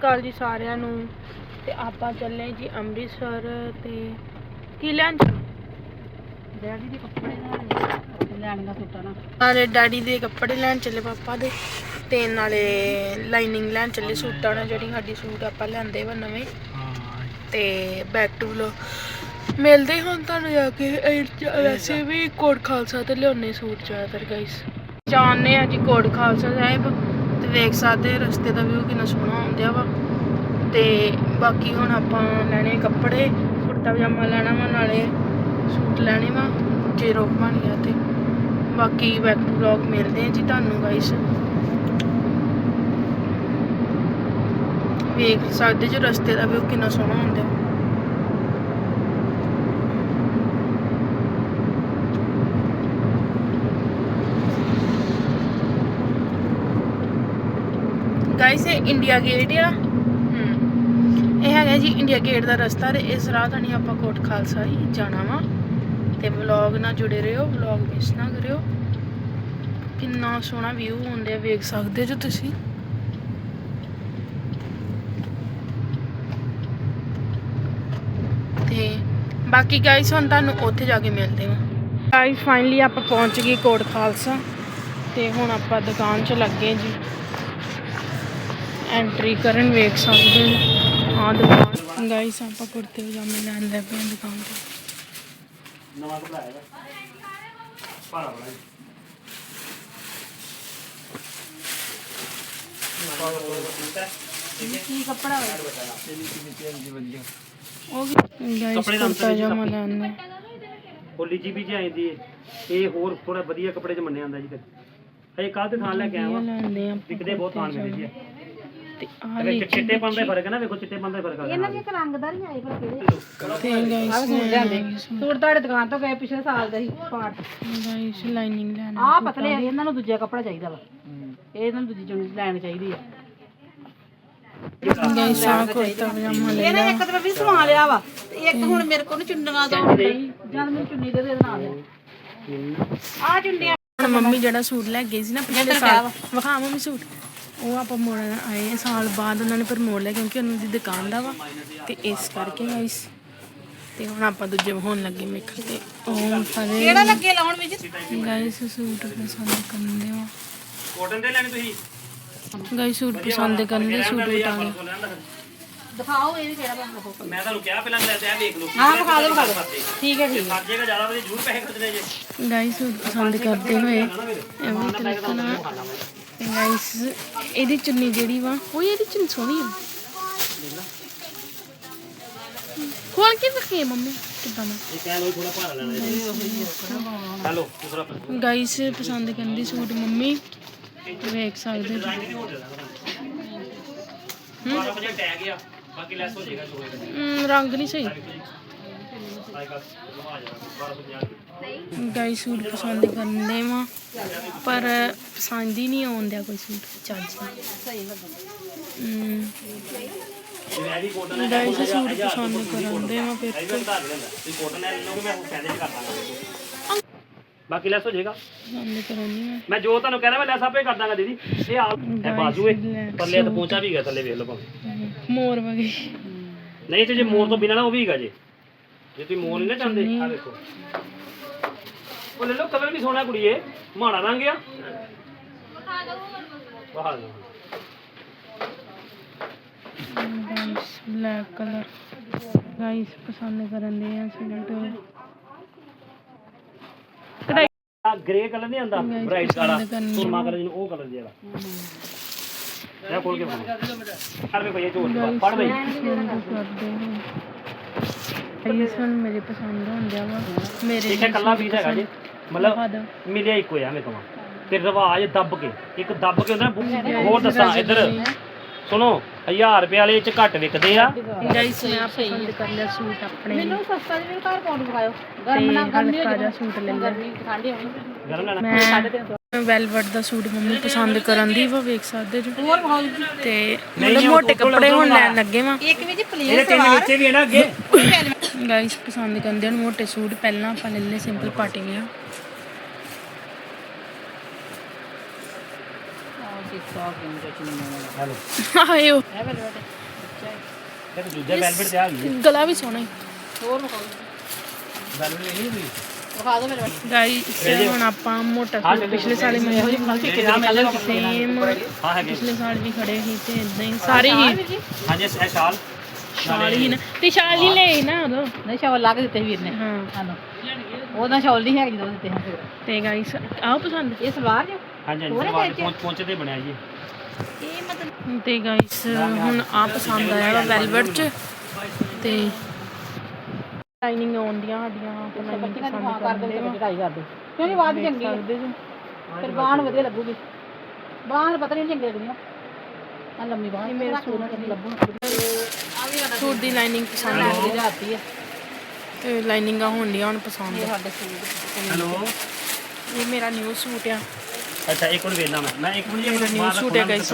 ਕਾਲ ਜੀ ਸਾਰਿਆਂ ਨੂੰ। ਤੇ ਆਪਾਂ ਚੱਲੇ ਜੀ ਅੰਮ੍ਰਿਤਸਰ ਤੇ ਕੀ ਲੈਣ ਡੈਡੀ ਦੇ ਕੱਪੜੇ ਲੈਣੇ ਲੈਣੀਆਂ ਸੁੱਟਾਂ ਨਾ। ਨਾਲੇ ਡੈਡੀ ਦੇ ਕੱਪੜੇ ਲੈਣ ਚੱਲੇ ਪਾਪਾ ਦੇ ਤੇ ਨਾਲੇ ਲਾਈਨਿੰਗ ਲੈਣ ਚੱਲੇ ਸੂਟਾਂ ਨਾਲ ਜਿਹੜੀ ਸਾਡੀ ਸੂਟ ਆਪਾਂ ਲੈਂਦੇ ਵਾ ਨਵੇਂ। ਤੇ ਬੈਕ ਟੂ ਵਲੋ ਮਿਲਦੇ ਹੁਣ ਤੁਹਾਨੂੰ ਜਾ ਕੇ। ਇਹ ਵੈਸੇ ਵੀ ਕੋਟ ਖਾਲਸਾ ਤੇ ਲਿਆਉਣੇ ਸੂਟ ਜ਼ਿਆਦਾਤਰ ਗਾਈਸ ਜਾਣਦੇ ਆ ਜੀ ਕੋਟ ਖਾਲਸਾ ਸਾਹਿਬ। ਵੇਖ ਸਕਦੇ ਰਸਤੇ ਦਾ ਵਿਊ ਕਿੰਨਾ ਸੋਹਣਾ ਆਉਂਦਿਆ ਵਾ। ਤੇ ਬਾਕੀ ਹੁਣ ਆਪਾਂ ਲੈਣੇ ਕੱਪੜੇ, ਕੁੜਤਾ ਪਜਾਮਾ ਲੈਣਾ ਵਾ, ਨਾਲੇ ਸੂਟ ਲੈਣੇ ਵਾ, ਜੇ ਰੋਕ ਬਣੀ ਆ ਤੇ। ਬਾਕੀ ਬੈਕ ਟੂ ਵਲੌਗ ਮਿਲਦੇ ਆ ਜੀ ਤੁਹਾਨੂੰ ਗਾਈਸ ਵੇਖ ਸਕਦੇ ਜੋ ਰਸਤੇ ਦਾ ਵਿਊ ਕਿੰਨਾ ਸੋਹਣਾ ਹੁੰਦਾ ਗਾਇਸ ਇਹ ਇੰਡੀਆ ਗੇਟ ਆ। ਇਹ ਹੈਗਾ ਜੀ ਇੰਡੀਆ ਗੇਟ ਦਾ ਰਸਤਾ ਤੇ ਇਸ ਰਾਹ ਤੋਂ ਨਹੀਂ ਆਪਾਂ ਕੋਟ ਖਾਲਸਾ ਹੀ ਜਾਣਾ ਵਾ। ਤੇ ਵਲੌਗ ਨਾਲ ਜੁੜੇ ਰਹੋ ਵਲੌਗ ਮਿਸ ਨਾ ਕਰਿਓ। ਕਿੰਨਾ ਸੋਹਣਾ ਵਿਊ ਹੁੰਦੇ ਵੇਖ ਸਕਦੇ ਜੋ ਤੁਸੀਂ। ਤੇ ਬਾਕੀ ਗਾਈਸ ਹੁਣ ਤੁਹਾਨੂੰ ਉੱਥੇ ਜਾ ਕੇ ਮਿਲਦੇ ਹਾਂ ਗਾਈਸ ਫਾਈਨਲੀ ਆਪਾਂ ਪਹੁੰਚ ਗਏ ਕੋਟ ਖਾਲਸਾ। ਤੇ ਹੁਣ ਆਪਾਂ ਦੁਕਾਨ 'ਚ ਲੱਗੇ ਜੀ। ਐਂਟਰੀ ਕਰਨ ਵੇਖ ਸਕਦੇ ਹੋ। ਆਹ ਦੁਕਾਨ ਗਾਈਸ ਆਪਾਂ ਕੁੜਤੇ ਪਜਾਮੇ ਲੈਣ ਲੱਗੇ ਪਏ ਹਾਂ ਦੁਕਾਨ ਤੇ। ਨਵਾਂ ਕਪੜਾ ਆਏਗਾ ਭਾਰਾ ਬੜਾ ਜੀ। ਕੀ ਕੱਪੜਾ ਹੋਇਆ ਉਹ ਵੀ ਗਾਈਸ ਕੱਪੜੇ ਦਾ ਕੁੜਤਾ ਅੰਤਰ ਪਜਾਮਾ ਲੈਣ ਦੇ ਹੋਲੀ ਜੀ ਵੀ ਜੀ ਆਂਦੀ ਏ। ਇਹ ਹੋਰ ਥੋੜਾ ਵਧੀਆ ਕੱਪੜੇ ਚ ਮੰਨਿਆ ਜਾਂਦਾ ਜੀ ਫਿਰ। ਹਜੇ ਕੱਲ ਤੇ ਥਾਂ ਲੈ ਕੇ ਆਇਆ ਵਾਂ? ਲੈਂਦੇ ਆ ਵਿਕਦੇ ਬਹੁਤ ਥਾਂ ਮਿਲਦੇ ਜੀ। ਤੇ ਆਹ ਅਗਰ ਵੇਖੀ ਚਿੱਟੇ ਪੰਨ ਦਾ ਹੀ ਫ਼ਰਕ ਹੈ ਨਾ ਵੇਖੋ ਚਿੱਟੇ ਪੰਨ ਦਾ ਹੀ ਫ਼ਰਕ ਆ ਇਹਨਾਂ ਦੇ ਇੱਕ ਰੰਗਦਾਰ ਹੀ ਆਏ ਪਰ ਕਿਹੜੇ? ਤੇ ਗਾਈਸ ਆਹ ਸੂਟ ਲਿਆਂਦੇ। ਸੂਟ ਤੁਹਾਡੇ ਦੁਕਾਨ ਤੋਂ ਗਏ ਪਿਛਲੇ ਸਾਲ ਦੇ ਸੀ ਪਾਟ ਗਾਈਸ ਲਾਈਨਿੰਗ ਲੈਣਾ ਆਹ ਪਤਲੇ ਆ ਇਹਨਾਂ ਨੂੰ ਦੂਜਾ ਕੱਪੜਾ ਚਾਹੀਦਾ ਵਾ। ਇਹ ਇਹਨਾਂ ਨੂੰ ਦੂਜੀ ਚੁੰਨੀ ਲੈਣੀ ਚਾਹੀਦੀ ਆ। ਗਾਈਸ ਆ ਕੁੜਤਾ ਪਜਾਮਾ ਲੈ ਇਹਨੇ ਇੱਕ ਤਾਂ ਵੀ ਸਵਾ ਲਿਆ ਵਾ ਤੇ ਇੱਕ ਹੁਣ ਮੇਰੇ ਕੋਲ ਨੀ ਚੁੰਨੀਆਂ ਦਾ ਜਦ ਮੈਨੂੰ ਚੁੰਨੀ ਦੇ ਦੇ ਨਾਲ ਆ ਚੁੰਨੀਆਂ ਹੁਣ ਮੰਮੀ ਜਿਹੜਾ ਸੂਟ ਲੈ ਗਈ ਸੀ ਨਾ ਪਿਛਲੇ ਸਾਲ ਵਿਖਾ ਮੰਮੀ ਸੂਟ। ਉਹ ਆਪਾਂ ਮੋੜਨ ਆਏ ਸਾਲ ਬਾਅਦ ਉਹਨਾਂ ਨੇ ਪਰ ਮੋੜ ਲਿਆ ਕਿਉਂਕਿ ਉਹਨਾਂ ਦੀ ਦੁਕਾਨ ਦਾ ਵਾ ਤੇ ਇਸ ਕਰਕੇ ਗਾਈਸ ਤੇ ਹੁਣ ਆਪਾਂ ਦੂਜੇ ਹੋਣ ਲੱਗੇ ਮੇਕਰ ਤੇ ਉਹ ਫਰੇ ਕਿਹੜਾ ਲੱਗੇ ਲਾਉਣ ਵਿੱਚ? ਗਾਈਸ ਸੂਟ ਪਸੰਦ ਕਰਦੇ ਹੋ ਕੋਟਨ ਦੇ ਲੈਣੇ ਤੁਸੀਂ? ਗਾਈਸ ਸੂਟ ਪਸੰਦ ਕਰਦੇ ਸੂਟ ਉਟਾਂਗੇ ਦਿਖਾਓ ਇਹ ਕਿਹੜਾ ਬਣਾ ਮੈਂ ਤੁਹਾਨੂੰ ਕਿਹਾ ਪਹਿਲਾਂ ਲੈ ਤੇ ਆ ਵੇਖ ਲਓ ਹਾਂ ਵਿਖਾ ਦਿਓ ਵਿਖਾ ਦਿਓ। ਠੀਕ ਹੈ ਠੀਕ ਹੈ। ਸਰ ਜੇਗਾ ਜ਼ਿਆਦਾ ਵਧੀਆ ਜ਼ਰੂਰ ਪੈਸੇ ਖਰਚਣੇ ਜੇ। ਗਾਈਸ ਸੂਟ ਪਸੰਦ ਕਰਦੇ ਹੋਏ ਐਵੇਂ ਤਰੀਕਣਾ ਤੇ ਗਾਈਸ ਇਹਦੀ ਚੁੰਨੀ ਜਿਹੜੀ ਵਾ ਉਹ ਇਹਦੀ ਚੁੰਨੀ ਸੋਹਣੀ ਆ। ਖੋਲ ਕੇ ਵੇਖੀਏ ਮੰਮੀ ਕਿਦਾਂ ਦਾ। ਇਹ ਕਹਿ ਲੋ ਥੋੜਾ ਭਾਰਾ ਲੈਣਾ ਜੀ ਹੈਲੋ ਦੂਸਰਾ ਗਾਈਸ ਪਸੰਦ ਕਰਦੀ ਸੂਟ ਮੰਮੀ ਵੇਖ ਸਕਦੇ ਹੋ। ਰੰਗ ਦੀ ਹੋ ਜਾਣਾ 12 ਵਜੇ ਟੈਗ ਆ ਬਾਕੀ ਲੈਸ ਹੋ ਜਾਏਗਾ ਸ਼ੋਏ ਦਾ ਹਮ, ਰੰਗ ਨਹੀਂ ਸਹੀ। ਆਏਗਾ ਆ ਜਾਣਾ 1250 ਗਾਈਸ ਸੂਟ ਪਸੰਦ ਕਰਨੇ ਵਾ ਪਰ ਪਸੰਦ ਹੀ ਨਹੀਂ ਆਉਂਦਿਆ ਕੋਈ ਸੂਟ ਚੱਜ ਦਾ। ਗਾਈਸ ਸੂਟ ਪਸੰਦ ਫਿਰ ਲਓਗੇ ਮੈਂ ਦਾਂਗਾ ਬਾਕੀ ਲੈਸ ਹੋ ਜਾਏਗਾ। ਪਸੰਦ ਕਰਾਉਣੀ ਮੈਂ ਜੋ ਤੁਹਾਨੂੰ ਕਹਿਣਾ ਮੈਂ ਲੈਸ ਆਪੇ ਕਰ ਦਾਂਗਾ ਦੀਦੀ। ਇਹ ਆ ਇਹ ਬਾਜੂ ਏ। ਪੱਲੇ ਤੇ ਪਹੁੰਚਾ ਵੀ ਗਿਆ ਥੱਲੇ ਵੇਖ ਲਓ ਭਾਵੇਂ। ਮੋਰ ਵਗੇ ਨਹੀਂ ਤੇ ਜੇ ਮੋਰ ਤੋਂ ਬਿਨਾਂ ਨਾ ਉਹ ਵੀ ਹੈਗਾ ਜੇ। ਜੇ ਤੁਸੀਂ ਮੋਰ ਨਹੀਂ ਨਾ ਚਾਹੁੰਦੇ ਆ ਵੇਖੋ ਉਹ ਲੈ ਲਓ ਕਲਰ ਵੀ ਸੋਹਣਾ ਕੁੜੀਏ ਮਾੜਾ ਰੰਗ ਆ। ਬਹਾਲ ਗਾਈਸ ਬਲੈਕ ਕਲਰ ਗਾਈਸ ਪਸੰਦ ਕਰਨ ਦੇ ਆ ਸੂਟ ਆ ਗ੍ਰੇ ਕਲਰ ਨਹੀਂ ਆਂਦਾ ਬ੍ਰਾਈਟ ਵਾਲਾ ਸੁਰਮਾ ਕਲਰ ਜਿਹਨੂੰ ਉਹ ਕਲਰ ਜਿਹੜਾ। ਇਹ ਖੋਲ ਕੇ ਫੜ ਕਰ ਵੇ ਭਈਆ ਝੋਲ ਫੜ ਬਈ। ਪਸੰਦ ਕਰਦੇ ਹੋ ਹੁਣ ਮੇਰੇ ਪਸੰਦ ਹੁੰਦਿਆ ਵਾ। ਮੇਰੇ ਦੇਖਿਆ ਕੱਲਾ ਪੀਸ ਹੈਗਾ ਜੀ। ਮਤਲਬ ਖਾਦਾ ਮਿਲਿਆ ਇੱਕੋ ਆ ਮੈਂ ਕਹਾਂ ਤੇ ਰਿਵਾਜ ਦੱਬ ਕੇ ਇੱਕ ਦੱਬ ਕੇ ਹੁੰਦਾ ਨਾ, ਹੋਰ ਦੱਸਾਂ ਇੱਧਰ। ਸੁਣੋ 1000 ਰੁਪਏ ਵਾਲੇ ਚ ਘੱਟ ਵਿਕਦੇ ਆ। ਗਾਈਸ ਮੈਂ ਪਸੰਦ ਕਰ ਲਿਆ ਸੂਟ ਆਪਣੇ ਮੈਨੂੰ ਸਸਤਾ ਜਿਹਾ ਘਰ ਪਾਉਣ ਤੇ ਗਰਮ ਨਾ ਗਰਮੀ ਹਲਕਾ ਜਿਹਾ ਸੂਟ ਲੈ ਲਿਆ। ਗਰਮੀ ਠੰਡੀ ਹੋਣੀ। ਗਰਮ ਲੈਣਾ। ਮੈਂ ਵੈਲਵਟ ਦਾ ਸੂਟ ਮੰਮੀ ਪਸੰਦ ਕਰਨ ਦੀ ਵਾ ਵੇਖ ਸਕਦੇ ਜੋ। ਹੋਰ ਜੀ। ਤੇ ਮਤਲਬ ਮੋਟੇ ਕੱਪੜੇ ਹੁਣ ਲੈਣ ਲੱਗੇ ਵਾ। ਇੱਕ ਵੀ ਜੀ ਪਲੇਨ ਇਹਦੇ ਤਿੰਨ ਨੀਚੇ ਵੀ ਹੈ ਨਾ ਅੱਗੇ। ਗਾਈਸ ਪਸੰਦ ਕਰਦੇ ਹਨ ਮੋਟੇ ਸੂਟ ਪਹਿਲਾਂ ਆਪਾਂ ਲੈ ਲਏ ਸਿੰਪਲ ਪਾਰਟੀ ਵੇਅਰ ਆਇਓ ਦੂਜਾ ਵੈਲਵਟ ਤੇ ਆ ਗਈ ਗਲਾ ਵੀ ਸੋਹਣਾ ਹੈ ਹੋਰ ਵਿਖਾਓ ਵੈਲਵਟ ਨਹੀਂ ਹੋਈ ਵਿਖਾ ਦਿਓ ਵੈਲਵਟ ਗਾਈਸ ਹੁਣ ਆਪਾਂ ਮੋਟਾ ਹਾਂ, ਸੂਟ ਪਿਛਲੇ ਸਾਲ ਹੀ ਮੈਂ ਇਹੋ ਜਿਹੀ ਠੀਕ ਹੈ ਕਲਰ ਸੇਮ ਹਾਂ ਹੈਗੇ ਪਿਛਲੇ ਸਾਲ ਵੀ ਖੜੇ ਸੀ ਤੇ ਇਦਾਂ ਹੀ ਸਾਰੇ ਹੀ ਹਾਂਜੀ ਇਹ ਸ਼ਾਲ ਸ਼ਾਲ ਹੀ ਨਾ ਤੇ ਸ਼ਾਲ ਹੀ ਲੈ ਨਾ ਉਦੋਂ। ਨਹੀਂ ਸ਼ਾਵਲ ਲਾ ਕੇ ਦਿੱਤੇ ਵੀਰ ਨੇ। ਹਾਂ। ਸਾਨੂੰ ਉਹਦਾ ਸ਼ਾਵਲ ਨਹੀਂ ਹੈਗੀ ਜਦੋਂ ਦਿੱਤੇ ਹਾਂ ਫਿਰ। ਤੇ ਗਾਈਸ ਆਹ ਪਸੰਦ। ਇਹ ਸਲਵਾਰ ਜੋ ਹਾਂਜੀ ਹਾਂਜੀ ਹੋਰ ਸਲਵਾਰ ਵਿੱਚ? ਪਹੁੰਚ ਪਹੁੰਚੇ ਤੇ ਬਣਿਆ ਜੀ। ਇਹ ਮਤਲਬ ਤੇ ਗਾਈਸ ਹੁਣ ਆ ਪਸੰਦ ਆਇਆ ਵਾ ਵੈਲਵਟ ਚ। ਤੇ ਲਾਈਨਿੰਗ ਆਉਂਦੀਆਂ ਸਾਡੀਆਂ ਪਸੰਦ ਮਾਂ ਕਰ ਕਰਦੇ ਦੇ ਵਾ ਕਢਾਈ ਕਰ ਦੇ ਕਿਉਂ ਨਹੀਂ ਬਾਅਦ ਚੰਗੀ ਹੈ। ਫਿਰ ਬਾਹਨ ਵਧੀਆ ਲੱਗੂਗੀ। ਬਾਹਨ ਪਤਾ ਨਹੀਂ ਚੰਗੀ ਲੱਗਣੀ ਆ। ਲੰਮੀ ਇਹ ਮੇਰੇ ਸੂਟ ਸਾਡਾ ਸੂਟ ਦੀ ਲਾਈਨਿੰਗ ਪਸੰਦ ਆ। ਜਾਤੀ ਹੈ ਤੇ ਲਾਈਨਿੰਗਾਂ ਹੁੰਦੀਆਂ ਹੁਣ ਪਸੰਦ। ਇਹ ਸਾਡੇ ਸੂਟ ਹੈਲੋ? ਇਹ ਮੇਰਾ ਨਿਊ ਸੂਟ ਆ। ਅੱਛਾ ਇੱਕ ਮਿੰਟ ਵੇਖਣਾ ਮੈਂ। ਮੈਂ ਇੱਕ ਮਿੰਟ ਮੇਰਾ ਨਿਊ ਸੂਟ ਹੈ ਗਾਈਸ